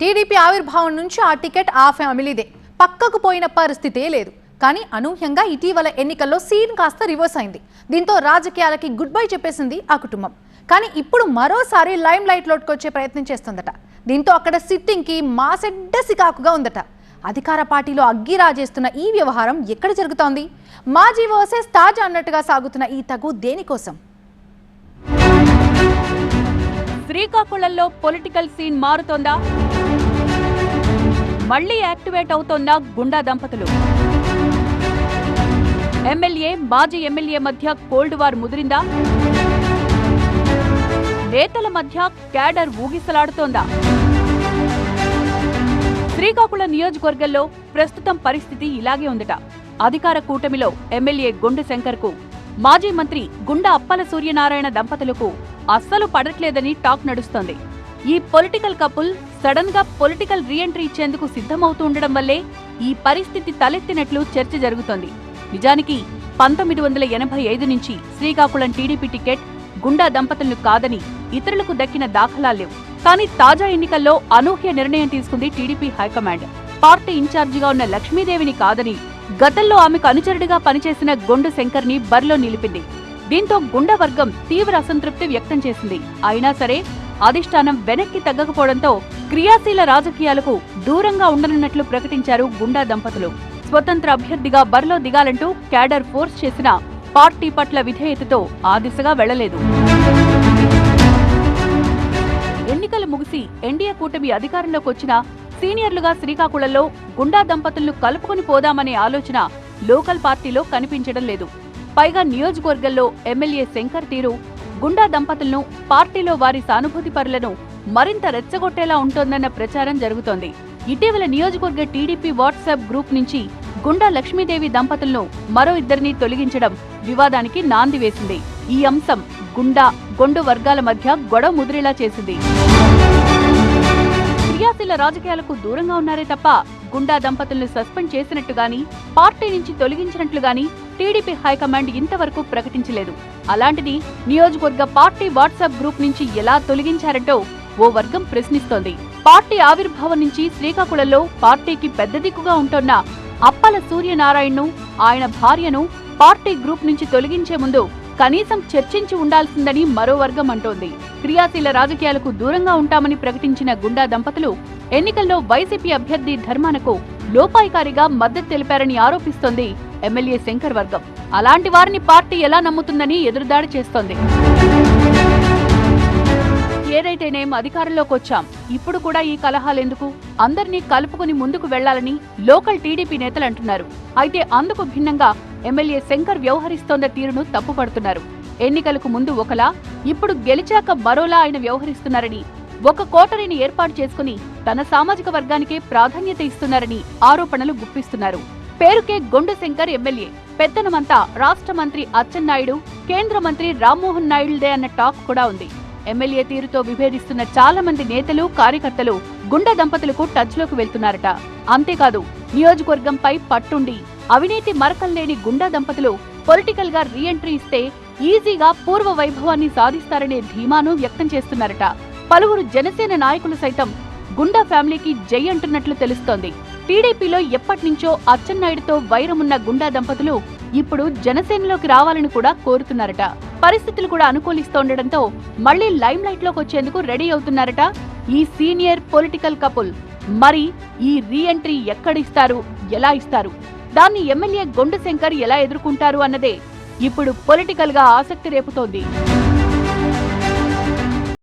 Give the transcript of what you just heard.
TDP ఆవిర్భావం నుంచి ఆ టికెట్ ఆ ఫ్యామిలీదే. పక్కకు పోయిన పరిస్థితే లేదు. కానీ అనూహ్యంగా ఇటీవల ఎన్నికల్లో సీన్ కాస్త రివర్స్ అయింది. దీంతో రాజకీయాలకి గుడ్ బై చెప్పేసింది ఆ కుటుంబం. కానీ ఇప్పుడు మరోసారి లైమ్ లైట్ లోటుకొచ్చే వచ్చే ప్రయత్నం చేస్తుందట. దీంతో అక్కడ సిట్టింగ్కి మాసెడ్డ సికాకుగా ఉందట. అధికార పార్టీలో అగ్గి రాజేస్తున్న ఈ వ్యవహారం ఎక్కడ జరుగుతోంది? మాజీ వర్సెస్ తాజా అన్నట్టుగా సాగుతున్న ఈ తగు దేనికోసం? శ్రీకాకుళంలో పొలిటికల్ సీన్ మారుతోందా? మళ్ళీ యాక్టివేట్ అవుతోందా గుండా దంపతులు. ఎమ్మెల్యే మాజీ ఎమ్మెల్యే మధ్య కోల్డ్ వార్ ముదిరిందా? నేతల మధ్య క్యాడర్ ఊగిసలాడుతోందా? శ్రీకాకుళం నియోజకవర్గంలో ప్రస్తుతం పరిస్థితి ఇలాగే ఉందట. అధికార కూటమిలో ఎమ్మెల్యే గుండు శంకర్కు మాజీ మంత్రి గుండా అప్పల సూర్యనారాయణ దంపతులకు అస్సలు పడట్లేదని టాక్ నడుస్తోంది. ఈ పొలిటికల్ కపుల్ సడన్గా పొలిటికల్ రీఎంట్రీ ఇచ్చేందుకు సిద్ధమవుతూ ఉండడం వల్లే ఈ పరిస్థితి తలెత్తినట్లు చర్చ జరుగుతోంది. నిజానికి పంతొమ్మిది వందల ఎనభై ఐదు నుంచి శ్రీకాకుళం టీడీపీ టికెట్ గుండా దంపతులను కాదని ఇతరులకు దక్కిన దాఖలాలేవు కానీ తాజా ఎన్నికల్లో అనూహ్య నిర్ణయం తీసుకుంది టీడీపీ హైకమాండ్. పార్టీ ఇన్ఛార్జిగా ఉన్న లక్ష్మీదేవిని కాదని గతంలో ఆమెకు అనుచరుడిగా పనిచేసిన గొండు శంకర్ని బరిలో నిలిపింది. దీంతో గుండ వర్గం తీవ్ర అసంతృప్తి వ్యక్తం చేసింది. అయినా సరే అధిష్టానం వెనక్కి తగ్గకపోవడంతో క్రియాశీల రాజకీయాలకు దూరంగా ఉండనున్నట్లు ప్రకటించారు గుండా దంపతులు. స్వతంత్ర అభ్యర్థిగా బరిలో దిగాలంటూ క్యాడర్ ఫోర్స్ చేసిన పార్టీ పట్ల విధేయతతో ఆ దిశగా వెళ్ళలేదు ఎన్నికలు ముగిసి ఎన్డీఏ కూటమి అధికారంలోకి వచ్చిన సీనియర్లుగా శ్రీకాకుళంలో గుండా దంపతులను కలుపుకొని పోదామనే ఆలోచన లోకల్ పార్టీలో కనిపించడం లేదు. పైగా నియోజకవర్గంలో ఎమ్మెల్యే శంకర్ తీరు గుండా దంపతులను పార్టీలో వారి సానుభూతిపరులను మరింత రెచ్చగొట్టేలా ఉంటోందన్న ప్రచారం జరుగుతోంది. ఇటీవల నియోజకవర్గ టీడీపీ వాట్సాప్ గ్రూప్ నుంచి గుండా లక్ష్మీదేవి దంపతులను మరో ఇద్దరిని తొలగించడం వివాదానికి నాంది వేసింది. ఈ అంశం గుండా గొండు వర్గాల మధ్య గొడవ ముదిరేలా చేసింది. క్రియాశీల రాజకీయాలకు దూరంగా ఉన్నారే తప్ప గుండా దంపతులను సస్పెండ్ చేసినట్టుగాని పార్టీ నుంచి తొలగించినట్లుగాని టీడీపీ హైకమాండ్ ఇంతవరకు ప్రకటించలేదు. అలాంటిది నియోజకవర్గ పార్టీ వాట్సాప్ గ్రూప్ నుంచి ఎలా తొలగించారంటో ఓ వర్గం ప్రశ్నిస్తోంది. పార్టీ ఆవిర్భావం నుంచి శ్రీకాకుళంలో పార్టీకి పెద్ద దిక్కుగా ఉంటోన్న అప్పల సూర్యనారాయణను ఆయన భార్యను పార్టీ గ్రూప్ నుంచి తొలగించే ముందు కనీసం చర్చించి ఉండాల్సిందని మరో వర్గం అంటోంది. క్రియాశీల రాజకీయాలకు దూరంగా ఉంటామని ప్రకటించిన గుండా దంపతులు ఎన్నికల్లో వైసీపీ అభ్యర్థి ధర్మానకు లోపాయికారిగా మద్దతు తెలిపారని ఆరోపిస్తోంది ఎమ్మెల్యే శంకర్ వర్గం. అలాంటి వారిని పార్టీ ఎలా నమ్ముతుందని ఎదురుదాడి చేస్తోంది. ఏదైతేనేం అధికారంలోకి వచ్చాం ఇప్పుడు కూడా ఈ కలహాలెందుకు అందరినీ కలుపుకుని ముందుకు వెళ్ళాలని లోకల్ టీడీపీ నేతలు అంటున్నారు. అయితే అందుకు భిన్నంగా ఎమ్మెల్యే శంకర్ వ్యవహరిస్తోన్న తీరును తప్పుపడుతున్నారు. ఎన్నికలకు ముందు ఒకలా ఇప్పుడు గెలిచాక మరోలా ఆయన వ్యవహరిస్తున్నారని ఒక కోటరీని ఏర్పాటు చేసుకుని తన సామాజిక వర్గానికే ప్రాధాన్యత ఇస్తున్నారని ఆరోపణలు గుప్పిస్తున్నారు. పేరుకే గొండు శంకర్ ఎమ్మెల్యే. పెత్తనమంతా రాష్ట్ర మంత్రి అచ్చెన్నాయుడు కేంద్ర మంత్రి రామ్మోహన్ నాయుడుదే అన్న టాక్ కూడా ఉంది. ఎమ్మెల్యే తీరుతో విభేదిస్తున్న చాలా మంది నేతలు కార్యకర్తలు గుండె దంపతులకు టచ్లోకి వెళ్తున్నారట. అంతేకాదు నియోజకవర్గంపై పట్టుండి అవినీతి మరకల్లేని గుండా దంపతులు పొలిటికల్గా రీఎంట్రీ ఇస్తే ఈజీగా పూర్వ వైభవాన్ని సాధిస్తారనే ధీమాను వ్యక్తం చేస్తున్నారట. పలువురు జనసేన నాయకులు సైతం గుండా ఫ్యామిలీకి జై అంటున్నట్లు తెలుస్తోంది. టీడీపీలో ఎప్పటినుంచో అచ్చెన్నాయుడుతో వైరమున్న గుండా దంపతులు ఇప్పుడు జనసేనలోకి రావాలని కూడా కోరుతున్నారట. పరిస్థితులు కూడా అనుకూలిస్తుండటంతో మళ్ళీ లైమ్ లైట్లోకి వచ్చేందుకు రెడీ అవుతున్నారట ఈ సీనియర్ పొలిటికల్ కపుల్. మరి ఈ రీఎంట్రీ ఎక్కడిస్తారు ఎలా ఇస్తారు? దాన్ని ఎమ్మెల్యే గొండు శంకర్ ఎలా ఎదుర్కొంటారు అన్నదే ఇప్పుడు పొలిటికల్గా ఆసక్తి రేపుతోంది.